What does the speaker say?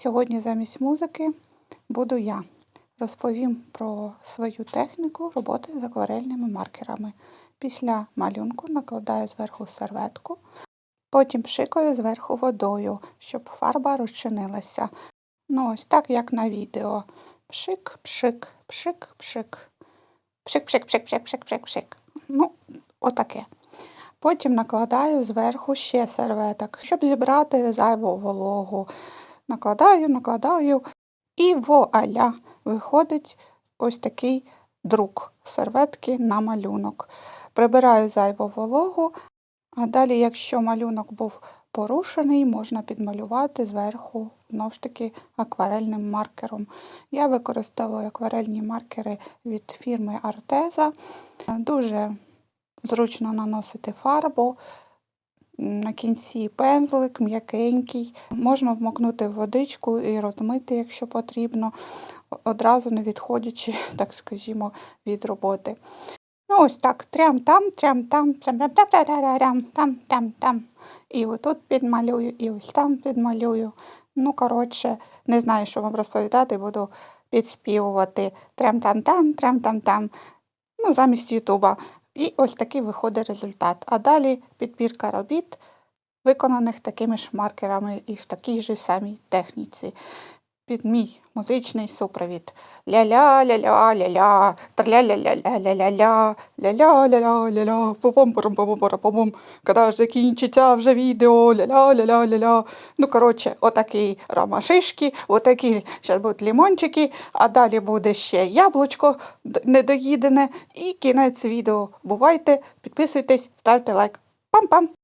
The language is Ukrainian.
Сьогодні замість музики буду я. Розповім про свою техніку роботи з акварельними маркерами. Після малюнку накладаю зверху серветку, потім пшикаю зверху водою, щоб фарба розчинилася. Ну, ось так, як на відео. Пшик, пшик, пшик, пшик. Пшик, пшик, пшик, пшик, пшик, пшик, пшик. Ну, отаке. Потім накладаю зверху ще серветок, щоб зібрати зайву вологу. Накладаю, накладаю, і вуаля виходить ось такий друк серветки на малюнок. Прибираю зайву вологу, а далі, якщо малюнок був порушений, можна підмалювати зверху знову ж таки акварельним маркером. Я використовую акварельні маркери від фірми Артеза. Дуже зручно наносити фарбу. На кінці пензлик м'якенький. Можна вмокнути в водичку і розмити, якщо потрібно, одразу не відходячи, так скажімо, від роботи. Ну, ось так, трям-там, трям-там, трям-там, там, там, там. І отут підмалюю, і ось там підмалюю. Ну, коротше, не знаю, що вам розповідати, буду підспівувати трям-там-там, трям-там-там. Ну, замість Ютуба. І ось такий виходить результат. А далі підбірка робіт, виконаних такими ж маркерами і в такій же самій техніці. Під мій музичний супровід. Ля-ля-ля-ля-ля-ля, пум пум пум пум пум Коли ж закінчиться вже відео, ля-ля-ля-ля-ля. Ну, коротше, отакий ромашишки, отакі зараз будуть лімончики, а далі буде ще яблучко недоїдене і кінець відео. Бувайте, підписуйтесь, ставте лайк. Пам-пам!